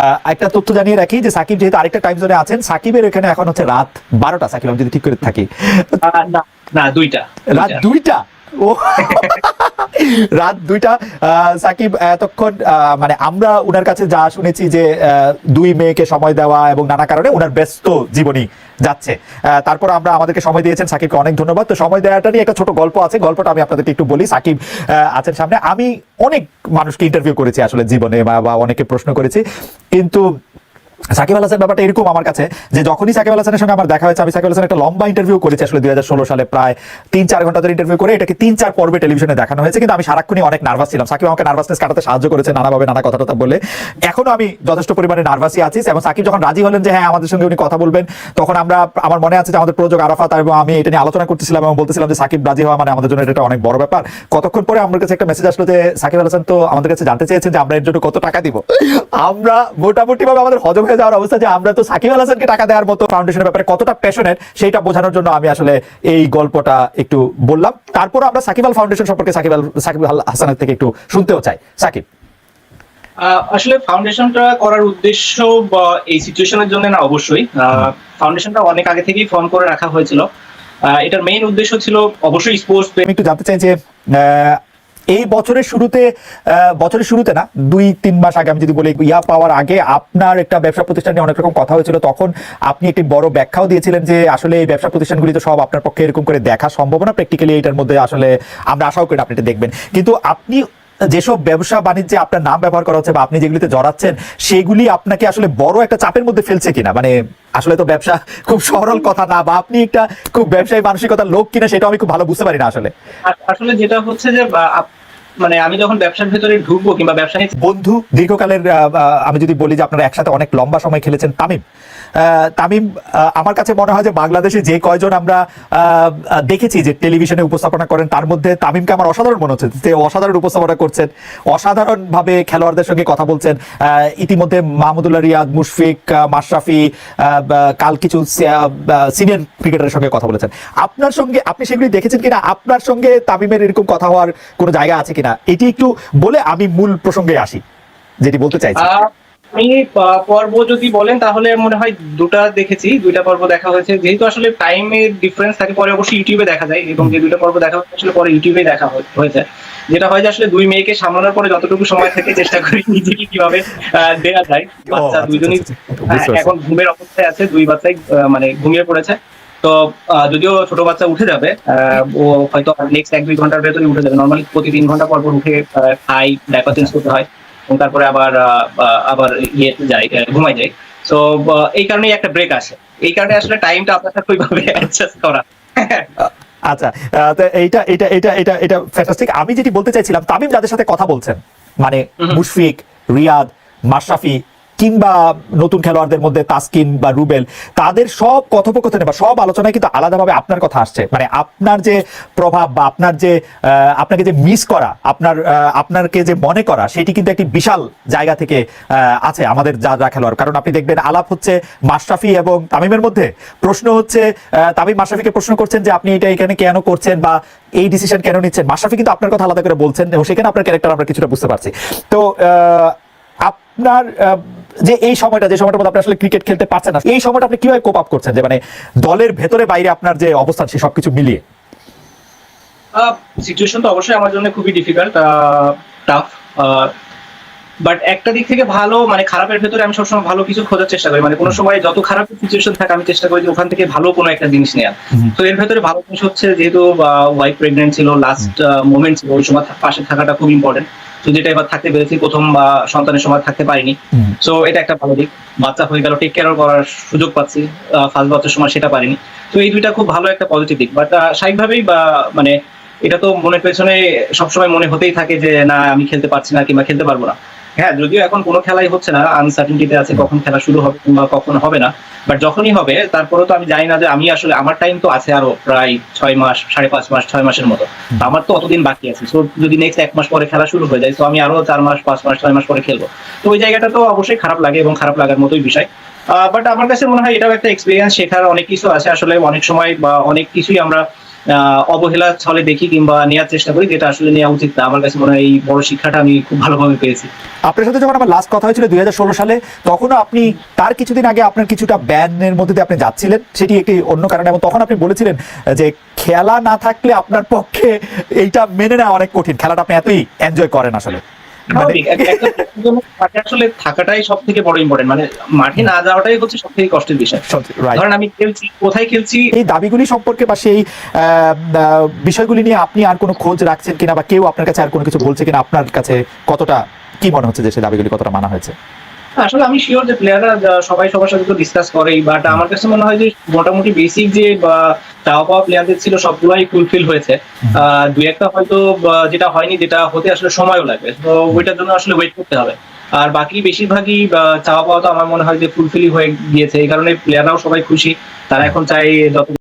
আহ, একটা তথ্য জানিয়ে রাখি যে সাকিব যেহেতু আরেকটা টাইম জোনে আছেন সাকিবের এখানে এখন হচ্ছে রাত বারোটা সাকিব আমি যদি ঠিক করে থাকি। না না দুইটা। রাত দুইটা। রাত দুইটা সাকিব, এতক্ষণ মানে আমরা উনার কাছে যা শুনেছি যে দুই মেয়েকে সময় দেওয়া এবং নানা কারণে উনার ব্যস্ত জীবনী যাচ্ছে। তারপর আমরা আমাদেরকে সময় দিয়েছেন, সাকিবকে অনেক ধন্যবাদ। তো সময় দেওয়াটা নিয়ে একটা ছোট গল্প আছে, গল্পটা আমি আপনাদেরকে একটু বলি। সাকিব আছেন সামনে। আমি অনেক মানুষকে ইন্টারভিউ করেছি আসলে জীবনে বা অনেকে প্রশ্ন করেছি। কিন্তু সাকিব আল হাসান ব্যাপারটা এরকম আমার কাছে যে যখনই সাকিব আল হাসানের সঙ্গে আমার দেখা হয়েছে, আমি সাকিব আল হাসান একটা লম্বা ইন্টারভিউ করেছি আসলে দুই হাজার ষোলো সালে প্রায় তিন চার ঘণ্টা ধরে ইন্টারভিউ করে এটাকে তিন চার পর্বে টেলিভিশনে দেখানো হয়েছে। কিন্তু আমি সারাক্ষণই অনেক নার্ভাস ছিলাম। সাকিব আমাকে নার্ভাসনেস কাটাতে সাহায্য করেছে নানাভাবে নানা কথা টথা বলে। এখনও আমি যথেষ্ট পরিমাণে নার্ভাসই আছি এবং সাকিব যখন রাজি হলেন যে হ্যাঁ আমাদের সঙ্গে উনি কথা বলবেন, তখন আমরা, আমার মনে আছে যে আমাদের প্রযোগ আরাফাত এবং আমি এটা নিয়ে আলোচনা করতেছিলাম এবং বলতেছিলাম যে সাকিব রাজি হওয়া মানে আমাদের জন্য এটা অনেক বড় ব্যাপার। কতক্ষণ পরে আমার কাছে একটা মেসেজ আসলো যে, সাকিব আল হাসান তো আমাদের কাছে জানতে চেয়েছেন যে আমরা এর জন্য কত টাকা দিব? আমরা মোটামুটি ভাবে আমাদের হজম হয়ে যাওয়ার অবস্থা যে আমরা তো সাকিব আল হাসানকে টাকা দেওয়ার মতো ফাউন্ডেশনের ব্যাপারে কতটা প্যাশনেট সেইটা বোঝানোর জন্য আমি আসলে এই গল্পটা একটু বললাম। তারপর আমরা সাকিব আল ফাউন্ডেশন সম্পর্কে সাকিব আল সাকিব আল হাসানের থেকে একটু শুনতেও চাই। সাকিব। আসলে ফাউন্ডেশনটা করার উদ্দেশ্য বা এই সিচুয়েশনের জন্য না অবশ্যই। ফাউন্ডেশনটা অনেক আগে থেকেই ফর্ম করে রাখা হয়েছিল। এটার মেইন উদ্দেশ্য ছিল অবশ্যই স্পোর্টস আমি একটু জানতে চাই যে এই বছরের শুরুতে বছরের শুরুতে না, দুই, তিন মাস আগে আমি যদি বলি, ইয়া পাওয়ার আগে আপনার একটা ব্যবসা প্রতিষ্ঠান নিয়ে অনেক রকম কথা হয়েছিল। তখন আপনি একটি বড় ব্যাখ্যাও দিয়েছিলেন যে আসলে এই ব্যবসা প্রতিষ্ঠানগুলি তো সব আপনার পক্ষে এরকম করে দেখা সম্ভব না। প্র্যাকটিক্যালি এটার মধ্যে আসলে আমরা আশাও করি আপনি এটা দেখবেন। কিন্তু আপনি যেসব ব্যবসা বাণিজ্যে আপনার নাম ব্যবহার করা হচ্ছে বা আপনি যেগুলিতে জড়াচ্ছেন, সেগুলি আপনাকে আসলে বড় একটা চাপের মধ্যে ফেলছে কিনা? মানে আসলে তো ব্যবসা খুব সরল কথা না, বা আপনি একটা খুব ব্যবসায়ী মানসিকতার লোক কিনা সেটা আমি খুব ভালো বুঝতে পারি না আসলে। আসলে যেটা হচ্ছে যে মানে আমি যখন ব্যবসার ভেতরে ঢুকবো কিংবা ব্যবসা বন্ধু, দীর্ঘকালের আমি যদি বলি যে আপনারা একসাথে অনেক লম্বা সময় খেলেছেন, তামিম তামিম আমার কাছে মনে হয় যে বাংলাদেশে যে কয়জন আমরা দেখেছি যে টেলিভিশনে উপস্থাপনা করেন, তার মধ্যে তামিমকে আমার অসাধারণ মনে হচ্ছে যে অসাধারণ উপস্থাপনা করছেন অসাধারণ ভাবে খেলোয়াড়দের সঙ্গে কথা বলছেন ইতিমধ্যে মাহমুদুল্লাহ রিয়াদ, মুশফিক মাশরাফি কাল কিছু সিনিয়র ক্রিকেটারের সঙ্গে কথা বলেছেন। আপনার সঙ্গে, আপনি সেগুলি দেখেছেন কিনা? আপনার সঙ্গে তামিমের এরকম কথা হওয়ার কোনো জায়গা আছে কিনা? এটি একটু বলে আমি মূল প্রসঙ্গে আসি যেটি বলতে চাইছি। আমি পর্ব যদি বলেন তাহলে মনে হয় দুটা দেখেছি দুইটা পর্ব দেখা হয়েছে। যেহেতু আসলে টাইমের ডিফারেন্স থাকে পরে অবশ্যই ইউটিউবে দেখা যায় এবং যে দুইটা পর্ব দেখা হয়েছে আসলে পরে ইউটিউবে দেখা হয়ে- হয়েছে। যেটা হয় যে আসলে দুই মেয়েকে সামলানোর পরে যতটুকু সময় থাকে চেষ্টা করি নিজেকে কীভাবে আহ, দেয়া যায়। বাচ্চা আচ্ছা, দুইজনই আচ্ছা, আচ্ছা, হ্যাঁ। এখন ঘুমের অবস্থায় আছে দুই বাচ্চাই মানে ঘুমিয়ে পড়েছে। তো যদিও ছোট বাচ্চা উঠে যাবে ও হয়তো নেক্সট এক দুই ঘণ্টার ভেতরে উঠে যাবে। নর্মালি প্রতি তিন ঘণ্টা পর পর উঠে খাই ডাইপার চেঞ্জ করতে হয় এবং তারপরে আবার আবার ইয়ে যায় ঘুমাই যায়। তো এই কারণেই একটা ব্রেক আসে। এই কারণে আসলে টাইমটা আপনার সাথে ওইভাবে অ্যাডজাস্ট করা। আচ্ছা এইটা এটা এটা এটা এটা ফ্যান্টাস্টিক আমি যেটি বলতে চাইছিলাম তামিম যাদের সাথে কথা বলছেন মানে মুশফিক রিয়াদ মাশরাফি কিংবা নতুন খেলোয়াড়দের মধ্যে তাসকিন বা রুবেল তাদের সব কথোপকথনে বা সব আলোচনায় কিন্তু আলাদাভাবে আপনার কথা আসছে। মানে আপনার যে প্রভাব বা আপনার যে আপনাকে যে মিস করা আপনার আহ, আপনারকে যে মনে করা সেটি কিন্তু একটি বিশাল জায়গা থেকে আছে আমাদের যা যা খেলোয়াড়। কারণ আপনি দেখবেন আলাপ হচ্ছে মাশরাফি এবং তামিমের মধ্যে। প্রশ্ন হচ্ছে তামিম মাশরাফিকে প্রশ্ন করছেন যে আপনি এটা এখানে কেন করছেন বা এই ডিসিশন কেন নিচ্ছেন? মাশরাফি কিন্তু আপনার কথা আলাদা করে বলছেন এবং সেখানে আপনার ক্যারেক্টার আমরা কিছুটা বুঝতে পারছি। তো আপনার যে এই সময়টা যে সময়টার মধ্যে আপনি আসলে ক্রিকেট খেলতে পারছেন না এই সময়টা আপনি কীভাবে কোপ আপ করছেন? যে মানে দলের ভেতরে বাইরে আপনার যে অবস্থান সে সবকিছু মিলিয়ে। সিচুয়েশন তো অবশ্যই আমার জন্য খুবই ডিফিকাল্ট টাফ বাট একটা দিক থেকে ভালো মানে খারাপের ভেতরে আমি সবসময় ভালো কিছু খোঁজার চেষ্টা করি। মানে কোনো সময় যত খারাপ সিচুয়েশন থাকে আমি চেষ্টা করি যে ওখান থেকে ভালো কোনো একটা জিনিস নেওয়ার হুম। তো এর ভেতরে ভালো জিনিস হচ্ছে যেহেতু ওয়াইফ প্রেগনেন্ট ছিল লাস্ট মোমেন্ট ছিল ওই সময় পাশে থাকাটা খুব ইম্পর্টেন্ট তো এটা এবার থাকতে পেরেছি প্রথম বা সন্তানের সময় থাকতে পারিনি। সো এটা একটা ভালো দিক। বাচ্চা হয়ে গেল টেক কেয়ার করার সুযোগ পাচ্ছি। ফার্স্ট বাচ্চার সময় সেটা পারিনি। তো এই দুইটা খুব ভালো একটা পজিটিভ দিক। বাট স্বাভাবিকভাবেই বা মানে এটা তো মনের পেছনে সবসময় মনে হতেই থাকে যে না আমি খেলতে পারছি না কিংবা খেলতে পারব না। হ্যাঁ যদিও এখন কোনো খেলাই হচ্ছে না আনসার্টিনিটিতে আছে কখন খেলা শুরু হবে কিংবা কখন হবে না বাট যখনই হবে তারপরেও তো আমি জানি না যে আমি আসলে আমার টাইম তো আছে আরও প্রায় ছয় মাস সাড়ে পাঁচ মাস ছয় মাসের মতো। আমার তো অতদিন বাকি আছে সো যদি নেক্সট এক মাস পরে খেলা শুরু হয়ে যায় তো আমি আরও চার মাস পাঁচ মাস ছয় মাস পরে খেলব। তো ওই জায়গাটা তো অবশ্যই খারাপ লাগে এবং খারাপ লাগার মতোই বিষয়। বাট আমার কাছে মনে হয় এটাও একটা এক্সপিরিয়েন্স শেখার অনেক কিছু আছে। আসলে অনেক সময় বা অনেক কিছুই আমরা অবহেলা ছলে দেখি কিংবা নেওয়ার চেষ্টা করি, যেটা আসলে নেওয়া উচিত না। আমার কাছে মনে হয় এই বড় শিক্ষাটা আমি খুব ভালোভাবে পেয়েছি। আপনার সাথে যখন আমার লাস্ট কথা হয়েছিল দুই হাজার ষোলো সালে, তখনও আপনি তার কিছুদিন আগে আপনার কিছুটা ব্যানের মধ্যে দিয়ে আপনি যাচ্ছিলেন। সেটি একটি অন্য কারণে, এবং তখন আপনি বলেছিলেন যে খেলা না থাকলে আপনার পক্ষে এইটা মেনে নেওয়া অনেক কঠিন। খেলাটা আপনি এতই এনজয় করেন আসলে। মানে আসলে থাকাটাই সব থেকে বড় ইম্পর্টেন্ট মানে মাঠে না যাওয়াটাই হচ্ছে সব থেকে কষ্টের বিষয়। ধরেন আমি খেলছি কোথায় খেলছি? এই দাবিগুলি সম্পর্কে বা সেই বিষয়গুলি নিয়ে আপনি আর কোনো খোঁজ রাখছেন কিনা বা কেউ আপনার কাছে আর কোনো কিছু বলছে কিনা আপনার কাছে কতটা কি মনে হচ্ছে যে সেই দাবিগুলি কতটা মানা হয়েছে? আসলে আমি শিওর যে প্লেয়াররা সবাই সবার সাথে তো ডিসকাস করেই বাট আমার কাছে মনে হয় যে মোটামুটি বেসিক যে চাওয়া পাওয়া প্লেয়ারদের ছিল সবগুলাই ফুলফিল হয়েছে। দুই একটা হয়তো যেটা হয়নি যেটা হতে আসলে সময়ও লাগবে তো ওইটার জন্য আসলে ওয়েট করতে হবে। আর বাকি বেশিরভাগই চাওয়া পাওয়া তো আমার মনে হয় যে ফুলফিলই হয়ে গিয়েছে। এই কারণে প্লেয়াররাও সবাই খুশি। তারা এখন চাই যত